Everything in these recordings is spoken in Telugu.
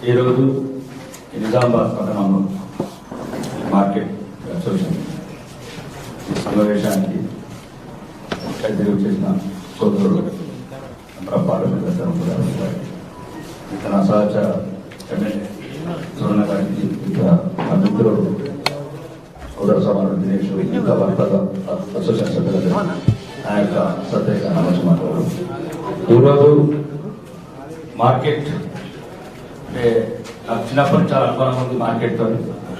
ఈరోజు నిజామాబాద్ పట్టణంలో మార్కెట్ అసోసియేషన్ సమావేశానికి ఖైదీ చేసిన సోదరులు పార్లమెంట్ కూడా ఇతర సహచర ఎమ్మెల్యే సువర్ణ గారికి ఇతర మా మిత్రులు సోదర సమానం దినేష్ ఇంకా వర్తక అసోసియేషన్ సభ్యులు నా యొక్క ప్రత్యేక ఈరోజు మార్కెట్ అంటే నాకు చిన్నప్పటి నుంచి చాలా అనుభవం ఉంది మార్కెట్తో.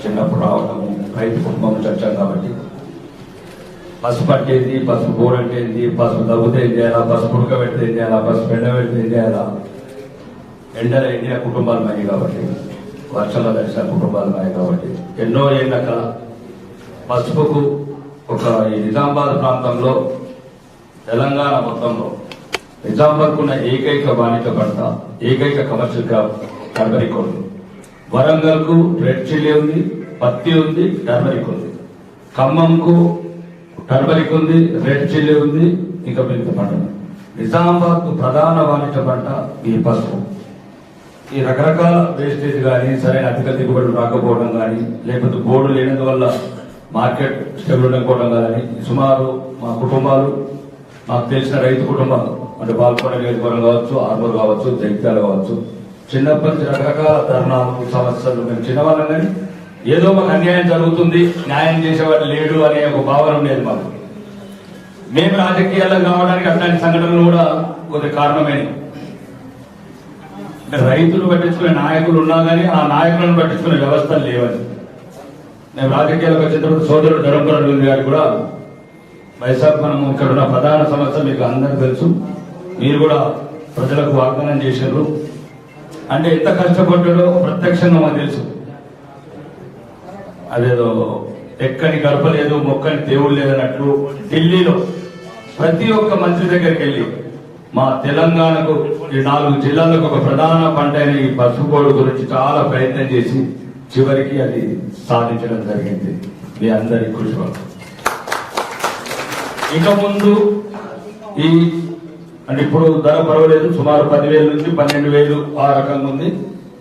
చిన్నప్పుడు రావడం రైతు కుటుంబం నుంచి వచ్చాం కాబట్టి. పసుపు అంటే ఏంది పసుపు బోర్ అంటే ఏంది పసుపు తగ్గితే ఏం చేయాలా పసుపు ఉడకబెడితే ఏం చేయాలా పసుపు ఎండ పెడితే ఏం చేయాలా ఎండల ఎండిన కుటుంబాలు మాయి కాబట్టి వర్షంలో దర్శన కుటుంబాలు మాయి కాబట్టి. ఎన్నో ఏళ్ళ కల పసుపుకు ఒక ఈ నిజామాబాద్ ప్రాంతంలో తెలంగాణ మొత్తంలో నిజామాబాద్ ఉన్న ఏకైక వాణిజ్య పంట ఏకైక కమర్షియల్ క్రాప్ టర్మరిక్ ఉంది వరంగల్కు రెడ్ చిల్లీ ఉంది పత్తి ఉంది టర్మరిక్ ఉంది. ఖమ్మంకు టర్మరిక్ ఉంది రెడ్ చిల్లీ ఉంది ఇంకా మిగతా పంట నిజామాబాద్కు ప్రధాన వాణిజ్య పంట ఈ పసుపు. ఈ రకరకాల వేస్టేజ్ కానీ సరైన అధిక దిగుబడులు రాకపోవడం కానీ లేకపోతే బోర్డు లేనందువల్ల మార్కెట్ స్టెబుల్ ఉండకపోవడం కానీ సుమారు మా కుటుంబాలు మాకు తెలిసిన రైతు కుటుంబాలు అంటే బాల్కొండ నియోజకవర్గం కావచ్చు ఆర్మూర్ కావచ్చు జగిత్యాల కావచ్చు చిన్నప్పటి నుంచి రకరకాల తరుణాలు సమస్యలు మేము చిన్నవాళ్ళం కానీ ఏదో మాకు అన్యాయం జరుగుతుంది న్యాయం చేసేవాడు లేడు అనే ఒక భావన ఉండేది మాకు. మేము రాజకీయాల్లో కావడానికి అట్లాంటి సంఘటనలు కూడా కొద్ది కారణమైనవి. అంటే రైతులు పట్టించుకునే నాయకులు ఉన్నా కానీ ఆ నాయకులను పట్టించుకునే వ్యవస్థలు లేవని నేను రాజకీయాలకు వచ్చినప్పుడు సోదరుడు ధరంపురం గారు కూడా వైశాఖ మనం ఇక్కడ ఉన్న ప్రధాన సమస్య మీకు అందరికీ తెలుసు. మీరు కూడా ప్రజలకు వాగ్దానం చేశారు అంటే ఎంత కష్టపడ్డాడో ప్రత్యక్షంగా మాకు తెలుసు. అదేదో ఎక్కని గడపలేదు మొక్కని దేవుడు లేదన్నట్లు ఢిల్లీలో ప్రతి ఒక్క మంత్రి దగ్గరికి వెళ్ళి మా తెలంగాణకు ఈ నాలుగు జిల్లాలకు ఒక ప్రధాన పంట అయిన ఈ పసుపుకోడు గురించి చాలా ప్రయత్నం చేసి చివరికి అది సాధించడం జరిగింది. మీ అందరి కృషి వల్ల. ఇక ముందు ఈ అంటే ఇప్పుడు ధర పర్వాలేదు సుమారు పదివేల నుంచి పన్నెండు వేలు ఆ రకంగా ఉంది.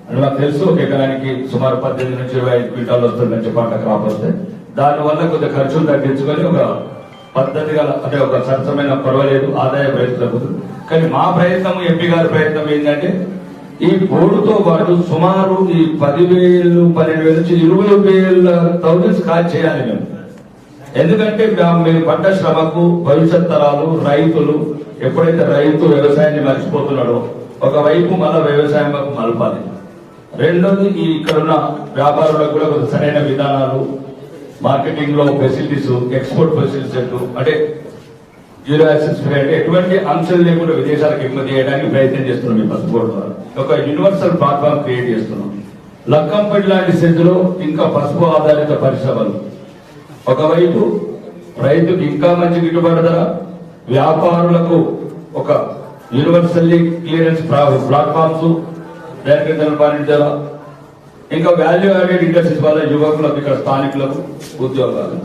అంటే నాకు తెలుసు ఒక ఎకరానికి సుమారు పద్దెనిమిది నుంచి ఇరవై ఐదు క్వింటాలు వస్తుంది మంచి పంట క్రాప్ వస్తే దానివల్ల కొద్దిగా ఖర్చులు తగ్గించుకొని ఒక పద్ధతి గల అంటే ఒక సరసమైన పర్వాలేదు ఆదాయ ప్రయత్నం కానీ మా ప్రయత్నం ఎంపీ గారి ప్రయత్నం ఏంటంటే ఈ బోర్డుతో పాటు సుమారు ఈ పదివేలు పన్నెండు వేలు నుంచి ఇరవై వేల థౌజండ్స్ కాల్ చేయాలి మేము. ఎందుకంటే మేము పంట పడ్డ శ్రమకు భవిష్యత్ తరాలు రైతులు ఎప్పుడైతే రైతు వ్యవసాయాన్ని మర్చిపోతున్నాడో ఒకవైపు మన వ్యవసాయం మలపాలి. రెండోది ఈ ఇక్కడున్న వ్యాపారులకు కూడా కొంత సరైన విధానాలు మార్కెటింగ్లో ఫెసిలిటీస్ ఎక్స్పోర్ట్ ఫెసిలిటీస్ అంటే జీరో యాక్సెస్ అంటే ఎటువంటి అంశాలు లేకుండా విదేశాలకు ఎగుమతి చేయడానికి ప్రయత్నం చేస్తున్నాం ఈ పసుపు ద్వారా. ఒక యూనివర్సల్ ప్లాట్ఫామ్ క్రియేట్ చేస్తున్నాం. లక్కంపల్లి లాంటి స్థితిలో ఇంకా పసుపు ఆధారిత పరిశ్రమలు ఒకవైపు రైతుకి ఇంకా మంచి గిట్టుబాటు ధర వ్యాపారులకు ఒక యూనివర్సల్లీ క్లియరెన్స్ ప్లాట్ఫామ్స్ డైరెక్ట్ నిలపాలించాల ఇంకా వాల్యూ యాడెడ్ ఇండస్ట్రీస్ వల్ల యువకులకు ఇక్కడ స్థానికులకు ఉద్యోగాలు.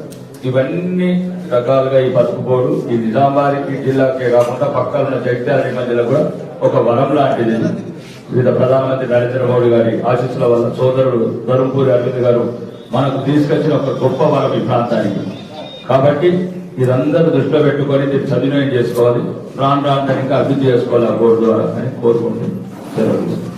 ఇవన్నీ రకాలుగా ఈ పసుపు బోర్డు ఈ నిజామాబాద్ జిల్లాకే కాకుండా పక్కన ఉన్న జగిత్యాల మధ్యలో కూడా ఒక వరం లాంటిది. వివిధ ప్రధానమంత్రి నరేంద్ర మోడీ గారి ఆశీస్సుల వల్ల సోదరుడు ధరంపూరి అరవింద్ గారు మనకు తీసుకొచ్చిన ఒక గొప్ప వరం ఈ ప్రాంతానికి. కాబట్టి ఇదందరూ దృష్టిలో పెట్టుకొని దీన్ని సద్వినియోగం చేసుకోవాలి. రాను రాను ఇంకా అభివృద్ధి చేసుకోవాలి ఆ బోర్డు ద్వారా అని కోరుకుంటూ సెలవు